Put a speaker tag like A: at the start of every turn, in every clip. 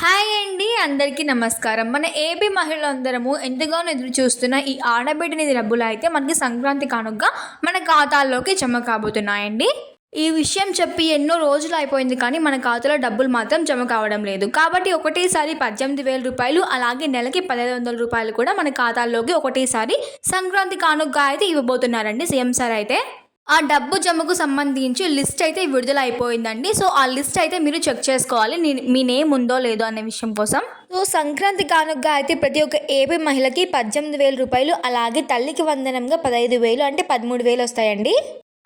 A: Hi అండి అందరికీ నమస్కారం. మన ఏపీ మహిళలందరము ఎంతగానో ఎదురు చూస్తున్న ఈ ఆడబిడ్డ నిధి డబ్బులు అయితే మనకి సంక్రాంతి కానుకగా మన ఖాతాల్లోకి జమ కాబోతున్నాయండి. ఈ విషయం చెప్పి ఎన్నో రోజులు అయిపోయింది కానీ మన ఖాతాలో డబ్బులు మాత్రం జమ కావడం లేదు. కాబట్టి ఒకటేసారి పద్దెనిమిది వేల రూపాయలు అలాగే నెలకి పదిహేను వందల రూపాయలు కూడా మన ఖాతాల్లోకి ఒకటేసారి సంక్రాంతి కానుకగా అయితే ఇవ్వబోతున్నారండి సీఎం సార్ అయితే. ఆ డబ్బు జమకు సంబంధించి లిస్ట్ అయితే విడుదల అయిపోయిందండి సో ఆ లిస్ట్ అయితే మీరు చెక్ చేసుకోవాలి. మీ నేమ్ ఉందో లేదో అనే విషయం కోసం. సో సంక్రాంతి కానుకగా అయితే ప్రతి ఒక్క ఏపీ మహిళకి పద్దెనిమిది వేల రూపాయలు అలాగే తల్లికి వందనంగా పదహైదు వేలు అంటే పదమూడు వేలు వస్తాయండి.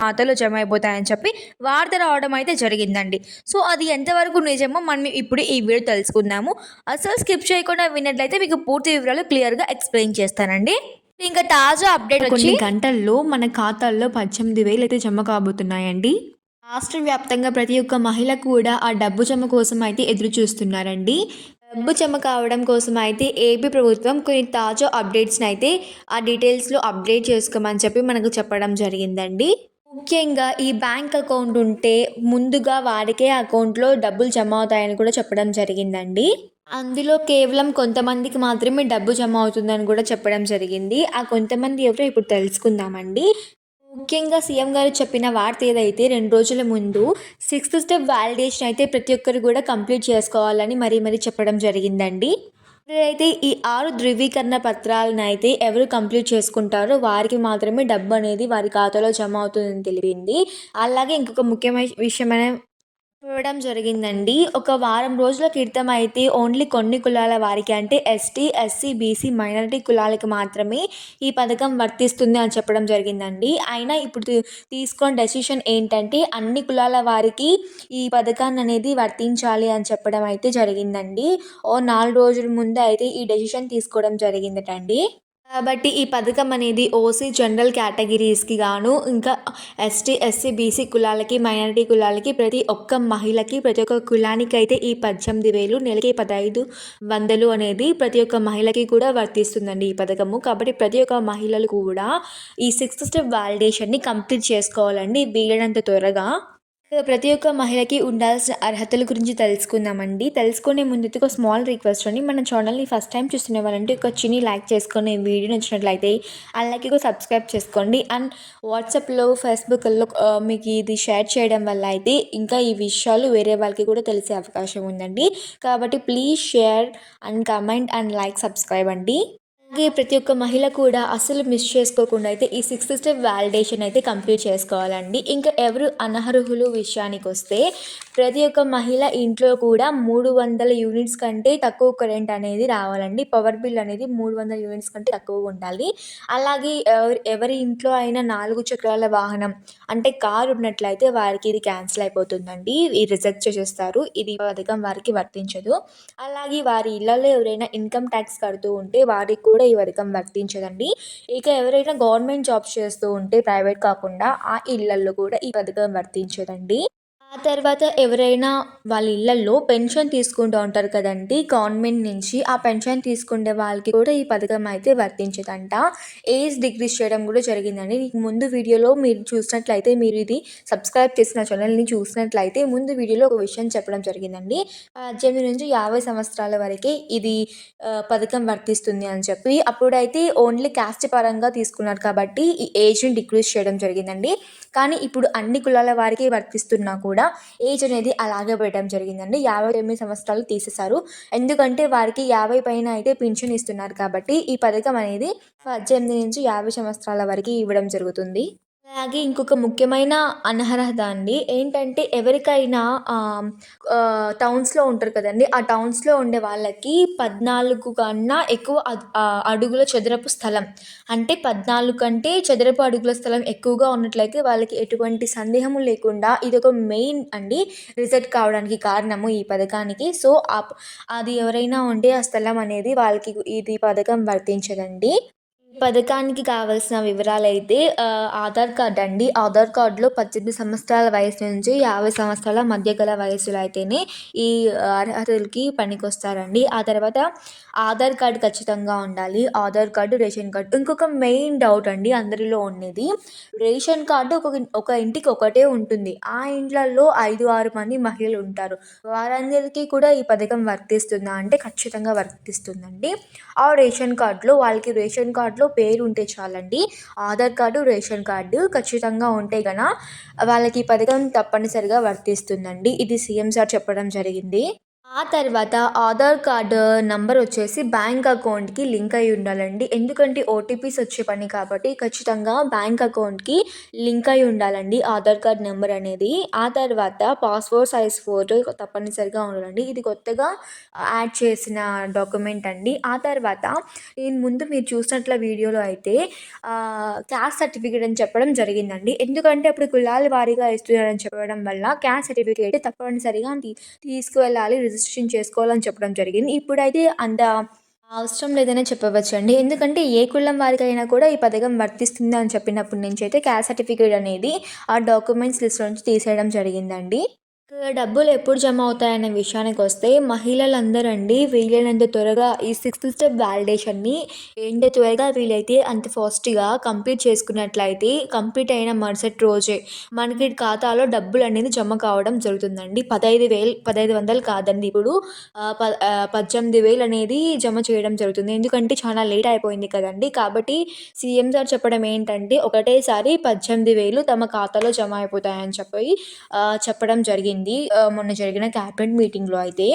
A: ఖాతాలో జమ అయిపోతాయని చెప్పి వార్త రావడం అయితే జరిగిందండి. సో అది ఎంతవరకు నిజమో మనం ఇప్పుడు ఈ వీడియో తెలుసుకుందాము. అసలు స్కిప్ చేయకుండా విన్నట్లయితే మీకు పూర్తి వివరాలు క్లియర్గా ఎక్స్ప్లెయిన్ చేస్తానండి. ఇంకా తాజా అప్డేట్
B: కొన్ని గంటల్లో మన ఖాతాల్లో పద్దెనిమిది వేలు అయితే జమ కాబోతున్నాయండి. రాష్ట్ర వ్యాప్తంగా ప్రతి ఒక్క మహిళ కూడా ఆ డబ్బు జమ కోసం అయితే ఎదురు చూస్తున్నారండి డబ్బు జమ కావడం కోసం అయితే ఏపీ ప్రభుత్వం కొన్ని తాజా అప్డేట్స్ని అయితే ఆ డీటెయిల్స్లో అప్డేట్ చేసుకోమని చెప్పి మనకు చెప్పడం జరిగిందండి. ముఖ్యంగా ఈ బ్యాంక్ అకౌంట్ ఉంటే ముందుగా వాడికే అకౌంట్లో డబ్బులు జమ అవుతాయని కూడా చెప్పడం జరిగిందండి. అందులో కేవలం కొంతమందికి మాత్రమే డబ్బు జమ అవుతుందని కూడా చెప్పడం జరిగింది. ఆ కొంతమంది ఎవరో ఇప్పుడు తెలుసుకుందామండి. ముఖ్యంగా సీఎం గారు చెప్పిన వార్త ఏదైతే రెండు రోజుల ముందు సిక్స్త్ స్టెప్ వ్యాలిడేషన్ అయితే ప్రతి ఒక్కరు కూడా కంప్లీట్ చేసుకోవాలని మరీ మరీ చెప్పడం జరిగిందండి. అయితే ఈ ఆరు ధృవీకరణ పత్రాలను అయితే ఎవరు కంప్లీట్ చేసుకుంటారో వారికి మాత్రమే డబ్బు అనేది వారి ఖాతాలో జమ అవుతుందని తెలిపింది. అలాగే ఇంకొక ముఖ్యమైన విషయమైన చూడడం జరిగిందండి. ఒక వారం రోజుల క్రితం అయితే ఓన్లీ కొన్ని కులాల వారికి అంటే ఎస్టీ ఎస్సీ బీసీ మైనారిటీ కులాలకి మాత్రమే ఈ పథకం వర్తిస్తుంది అని చెప్పడం జరిగిందండి. అయినా ఇప్పుడు తీ- తీసుకున్న డెసిషన్ ఏంటంటే అన్ని కులాల వారికి ఈ పథకాన్ని అనేది వర్తించాలి అని చెప్పడం అయితే జరిగిందండి. ఓ నాలుగు రోజుల ముందు అయితే ఈ డెసిషన్ తీసుకోవడం జరిగిందటండి. కాబట్టి ఈ పథకం అనేది ఓసీ జనరల్ కేటగిరీస్కి గాను ఇంకా ఎస్టీ ఎస్సీ బీసీ కులాలకి మైనారిటీ కులాలకి ప్రతి ఒక్క మహిళకి ప్రతి ఒక్క కులానికి అయితే ఈ పద్దెనిమిది వేలు నెలకి పదహైదు వందలు అనేది ప్రతి ఒక్క మహిళకి కూడా వర్తిస్తుందండి ఈ పథకము. కాబట్టి ప్రతి ఒక్క మహిళలు కూడా ఈ సిక్స్త్ స్టెప్ వ్యాలిడేషన్ని కంప్లీట్ చేసుకోవాలండి వీలైనంత త్వరగా. ప్రతి ఒక్క మహిళకి ఉండాల్సిన అర్హతల గురించి తెలుసుకుందామండి. తెలుసుకునే ముందు ఒక స్మాల్ రిక్వెస్ట్ అండి. మన ఛానల్ని ఫస్ట్ టైం చూస్తున్న వాళ్ళంటే ఒక చిన్ని లైక్ చేసుకొని వీడియో నచ్చినట్లయితే అలాగే ఒక సబ్స్క్రైబ్ చేసుకోండి. అండ్ వాట్సాప్లో ఫేస్బుక్లో మీకు ఇది షేర్ చేయడం వల్ల అయితే ఇంకా ఈ విషయాలు వేరే వాళ్ళకి కూడా తెలిసే అవకాశం ఉందండి. కాబట్టి please share and comment and like subscribe అండి. అలాగే ప్రతి ఒక్క మహిళ కూడా అసలు మిస్ చేసుకోకుండా అయితే ఈ సిక్స్త్ స్టెప్ వ్యాలిడేషన్ అయితే కంప్లీట్ చేసుకోవాలండి. ఇంకా ఎవరు అనర్హులు విషయానికి వస్తే ప్రతి ఒక్క మహిళ ఇంట్లో కూడా మూడు వందల యూనిట్స్ కంటే తక్కువ కరెంట్ అనేది రావాలండి. పవర్ బిల్ అనేది మూడు వందల యూనిట్స్ కంటే తక్కువ ఉండాలి. అలాగే ఎవరి ఎవరి ఇంట్లో అయినా నాలుగు చక్రాల వాహనం అంటే కారు ఉన్నట్లయితే వారికి ఇది క్యాన్సిల్ అయిపోతుందండి. ఇది రిజెక్ట్ చేసేస్తారు. ఇది పథకం వారికి వర్తించదు. అలాగే వారి ఇళ్ళలో ఎవరైనా ఇన్కమ్ ట్యాక్స్ కడుతూ ఉంటే వారికి కూడా ఈ పథకం వర్తించదండి. ఇక ఎవరైనా గవర్నమెంట్ జాబ్స్ చేస్తూ ఉంటే ప్రైవేట్ కాకుండా ఆ ఇళ్ళలో కూడా ఈ పథకం వర్తించదండి. ఆ తర్వాత ఎవరైనా వాళ్ళ ఇళ్ళలో పెన్షన్ తీసుకుంటూ ఉంటారు కదండి. గవర్నమెంట్ నుంచి ఆ పెన్షన్ తీసుకునే వాళ్ళకి కూడా ఈ పథకం అయితే వర్తించదంట. ఏజ్ డిగ్రీస్ చేయడం కూడా జరిగిందండి. ముందు వీడియోలో మీరు చూసినట్లయితే మీరు ఇది సబ్స్క్రైబ్ చేసిన ఛానల్ని చూసినట్లయితే ముందు వీడియోలో ఒక విషయం చెప్పడం జరిగిందండి. పద్దెనిమిది నుంచి యాభై సంవత్సరాల వరకే ఇది పథకం వర్తిస్తుంది అని చెప్పి అప్పుడైతే ఓన్లీ క్యాస్ట్ పరంగా తీసుకున్నారు కాబట్టి ఈ ఏజ్ని డిక్రీజ్ చేయడం జరిగిందండి. కానీ ఇప్పుడు అన్ని కులాల వారికి వర్తిస్తున్నా కూడా ఏజ్ అనేది అలాగే పెట్టడం జరిగిందండి. యాభై ఎనిమిది సంవత్సరాలు తీసేశారు. ఎందుకంటే వారికి యాభై పైన అయితే పింఛన్ ఇస్తున్నారు కాబట్టి ఈ పథకం అనేది పద్దెనిమిది నుంచి యాభై సంవత్సరాల వరకు ఇవ్వడం జరుగుతుంది. అలాగే ఇంకొక ముఖ్యమైన అనర్హత అండి. ఏంటంటే ఎవరికైనా టౌన్స్లో ఉంటారు కదండి. ఆ టౌన్స్లో ఉండే వాళ్ళకి పద్నాలుగు కన్నా ఎక్కువ అడుగుల చదరపు స్థలం. అంటే పద్నాలుగు కంటే చదరపు అడుగుల స్థలం ఎక్కువగా ఉన్నట్లయితే వాళ్ళకి ఎటువంటి సందేహము లేకుండా ఇది ఒక మెయిన్ అండి రిజల్ట్ కావడానికి కారణము ఈ పథకానికి. సో అది ఎవరైనా ఉంటే ఆ స్థలం అనేది వాళ్ళకి ఇది పథకం వర్తించదండి. పథకానికి కావాల్సిన వివరాలు అయితే ఆధార్ కార్డ్ అండి. ఆధార్ కార్డులో పద్దెనిమిది సంవత్సరాల వయసు నుంచి యాభై సంవత్సరాల మధ్య గల వయసులో అయితేనే ఈ అర్హతలకి పనికొస్తారండి. ఆ తర్వాత ఆధార్ కార్డు ఖచ్చితంగా ఉండాలి. Aadhaar card ration card. ఇంకొక మెయిన్ డౌట్ అండి అందరిలో ఉండేది. రేషన్ కార్డు ఒక ఒక ఇంటికి ఒకటే ఉంటుంది. ఆ ఇంట్లలో ఐదు ఆరు మంది మహిళలు ఉంటారు. వారందరికీ కూడా ఈ పథకం వర్తిస్తుందా అంటే ఖచ్చితంగా వర్తిస్తుందండి. ఆ రేషన్ కార్డులో వాళ్ళకి రేషన్ కార్డులో పేరు ఉంటే చాలండి. ఆధార్ కార్డు రేషన్ కార్డు ఖచ్చితంగా ఉంటే గన. వాళ్ళకి ఈ పథకం తప్పనిసరిగా వర్తిస్తుందండి. ఇది సీఎం సార్ చెప్పడం జరిగింది. ఆ తర్వాత ఆధార్ కార్డు నంబర్ వచ్చేసి బ్యాంక్ అకౌంట్కి లింక్ అయి ఉండాలండి. ఎందుకంటే ఓటీపీస్ వచ్చే పని కాబట్టి ఖచ్చితంగా బ్యాంక్ అకౌంట్కి లింక్ అయి ఉండాలండి ఆధార్ కార్డ్ నెంబర్ అనేది. ఆ తర్వాత పాస్పోర్ట్ సైజ్ ఫోటో తప్పనిసరిగా ఉండాలండి. ఇది కొత్తగా యాడ్ చేసిన డాక్యుమెంట్ అండి. ఆ తర్వాత నేను ముందు మీరు చూసినట్ల వీడియోలో అయితే క్యాస్ట్ సర్టిఫికేట్ అని చెప్పడం జరిగిందండి. ఎందుకంటే అప్పుడు కులాల వారీగా ఇస్తున్నారని చెప్పడం వల్ల క్యాస్ట్ సర్టిఫికేట్ తప్పనిసరిగా తీసుకువెళ్ళాలి రిజిస్టర్ రిజిస్ట్రేషన్ చేసుకోవాలని చెప్పడం జరిగింది. ఇప్పుడైతే అంత అవసరం లేదనే చెప్పవచ్చు అండి ఎందుకంటే ఏ కులం వారికైనా కూడా ఈ పథకం వర్తిస్తుంది అని చెప్పినప్పటి నుంచి అయితే క్యాస్ట్ సర్టిఫికేట్ అనేది ఆ డాక్యుమెంట్స్ లిస్ట్ నుంచి తీసేయడం జరిగిందండి. డబ్బులు ఎప్పుడు జమ అవుతాయనే విషయానికి వస్తే మహిళలందరండి వీలైనంత త్వరగా ఈ సిక్స్త్ స్టెప్ వ్యాలిడేషన్ని ఎంత త్వరగా వీలైతే అంత ఫాస్ట్గా కంప్లీట్ చేసుకున్నట్లయితే కంప్లీట్ అయిన మరుసటి రోజే మనకి ఖాతాలో డబ్బులు అనేది జమ కావడం జరుగుతుందండి. పదహైదు వేలు పదహైదు వందలు కాదండి. ఇప్పుడు ప పద్దెనిమిది వేలు అనేది జమ చేయడం జరుగుతుంది. ఎందుకంటే చాలా లేట్ అయిపోయింది కదండి. కాబట్టి సీఎం సార్ చెప్పడం ఏంటంటే ఒకటేసారి పద్దెనిమిది వేలు తమ ఖాతాలో జమ అయిపోతాయని చెప్పి చెప్పడం జరిగింది. జరిగింది. మొన్న జరిగిన క్యాబినెట్ మీటింగ్లో అయితే.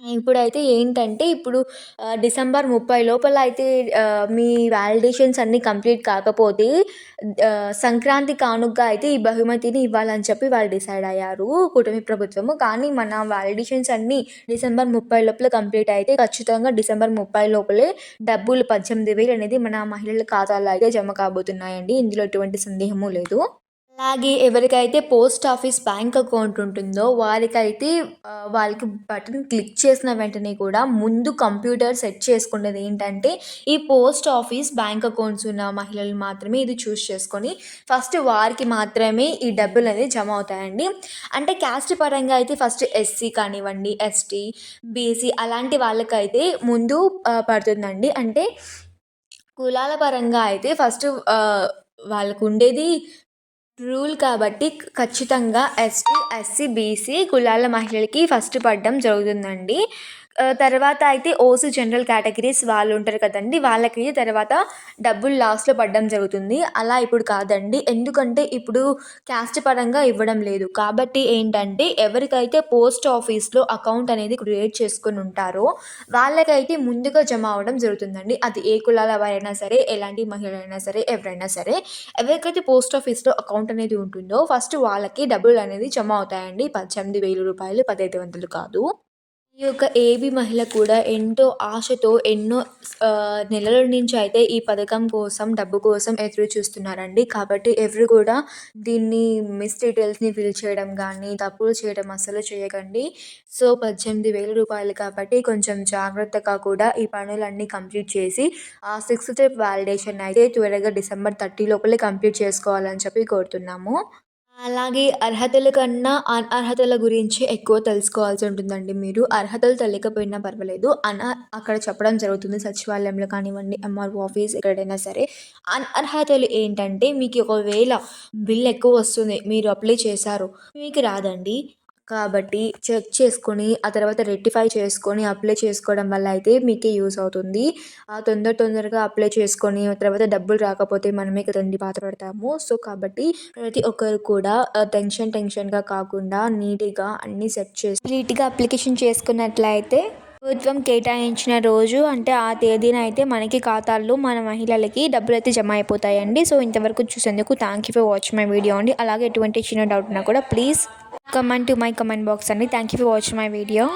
B: ఇప్పుడైతే ఏంటంటే ఇప్పుడు డిసెంబర్ ముప్పై లోపల అయితే మీ వ్యాలిడేషన్స్ అన్నీ కంప్లీట్ కాకపోతే సంక్రాంతి కానుకగా అయితే ఈ బహుమతిని ఇవ్వాలని చెప్పి వాళ్ళు డిసైడ్ అయ్యారు కూటమి ప్రభుత్వము. కానీ మన వ్యాలిడేషన్స్ అన్నీ డిసెంబర్ ముప్పై లోపల కంప్లీట్ అయితే ఖచ్చితంగా డిసెంబర్ ముప్పై లోపలే డబ్బులు పద్దెనిమిది వేలు అనేది మన మహిళల ఖాతాలో అయితే జమ కాబోతున్నాయండి. ఇందులో ఎటువంటి సందేహము లేదు. అలాగే ఎవరికైతే పోస్ట్ ఆఫీస్ బ్యాంక్ అకౌంట్ ఉంటుందో వారికైతే వాళ్ళకి బటన్ క్లిక్ చేసిన వెంటనే కూడా ముందు కంప్యూటర్ సెట్ చేసుకునేది ఏంటంటే ఈ పోస్ట్ ఆఫీస్ బ్యాంక్ అకౌంట్స్ ఉన్న మహిళలు మాత్రమే ఇది చూస్ చేసుకొని ఫస్ట్ వారికి మాత్రమే ఈ డబ్బులు అనేది జమ అవుతాయండి. అంటే క్యాస్ట్ పరంగా అయితే ఫస్ట్ ఎస్సీ కానివ్వండి ఎస్టీ బీసీ అలాంటి వాళ్ళకైతే ముందు పడుతుందండి. అంటే కులాల పరంగా అయితే ఫస్ట్ వాళ్ళకు ఉండేది రూల్ కాబట్టి ఖచ్చితంగా ఎస్టీ ఎస్సీ బీసీ కులాల మహిళలకి ఫస్ట్ పడడం జరుగుతుందండి. తర్వాత అయితే ఓసీ జనరల్ కేటగిరీస్ వాళ్ళు ఉంటారు కదండి వాళ్ళకి తర్వాత డబ్బులు లాస్ట్లో పడడం జరుగుతుంది. అలా ఇప్పుడు కాదండి. ఎందుకంటే ఇప్పుడు క్యాస్ట్ పరంగా ఇవ్వడం లేదు. కాబట్టి ఏంటంటే ఎవరికైతే పోస్ట్ ఆఫీస్లో అకౌంట్ అనేది క్రియేట్ చేసుకొని ఉంటారో వాళ్ళకైతే ముందుగా జమ అవ్వడం జరుగుతుందండి. అది ఏ కులాల వారైనా సరే ఎలాంటి మహిళలైనా సరే ఎవరైనా సరే ఎవరికైతే పోస్ట్ ఆఫీస్లో అకౌంట్ అనేది ఉంటుందో ఫస్ట్ వాళ్ళకి డబ్బులు అనేది జమ అవుతాయండి. పద్దెనిమిది వేలు రూపాయలు పదహైదు వందలు కాదు. ఈ యొక్క ఏబీ మహిళ కూడా ఎంతో ఆశతో ఎన్నో నెలల నుంచి అయితే ఈ పథకం కోసం డబ్బు కోసం ఎదురు చూస్తున్నారండి. కాబట్టి ఎవరు కూడా దీన్ని మిస్ డీటెయిల్స్ని ఫిల్ చేయడం కానీ తప్పులు చేయడం అసలు చేయకండి. సో పద్దెనిమిది వేల రూపాయలు కాబట్టి కొంచెం జాగ్రత్తగా కూడా ఈ పనులన్నీ కంప్లీట్ చేసి ఆ సిక్స్త్ స్టెప్ వ్యాలిడేషన్ అయితే త్వరగా డిసెంబర్ థర్టీ లోపలే కంప్లీట్ చేసుకోవాలని చెప్పి కోరుతున్నాము. అలాగే అర్హతల కన్నా అనర్హతల గురించి ఎక్కువ తెలుసుకోవాల్సి ఉంటుందండి మీరు. అర్హతలు తెలియకపోయినా పర్వాలేదు. అన అక్కడ చెప్పడం జరుగుతుంది. సచివాలయంలో కానివ్వండి ఎంఆర్ఓ ఆఫీస్ ఎక్కడైనా సరే. అనర్హతలు ఏంటంటే మీకు ఒకవేళ బిల్ ఎక్కువ వస్తుంది మీరు అప్లై చేశారు మీకు రాదండి. కాబట్టి చెక్ చేసుకొని ఆ తర్వాత రెక్టిఫై చేసుకొని అప్లై చేసుకోవడం వల్ల అయితే మీకే యూస్ అవుతుంది. ఆ తొందర తొందరగా అప్లై చేసుకొని తర్వాత డబ్బులు రాకపోతే మనమే కదండి బాధపడతాము. సో కాబట్టి ప్రతి ఒక్కరు కూడా టెన్షన్ టెన్షన్గా కాకుండా నీట్గా అన్నీ సెట్ చేసి నీట్గా అప్లికేషన్ చేసుకున్నట్లయితే ప్రభుత్వం కేటాయించిన రోజు అంటే ఆ తేదీన అయితే మనకి ఖాతాల్లో మన మహిళలకి డబ్బులు అయితే జమ అయిపోతాయండి. సో ఇంతవరకు చూసేందుకు thank you for watch my video అండి. అలాగే ఎటువంటి చిన్న డౌట్ ఉన్నా కూడా please comment to my comment box and thank you for watching my video.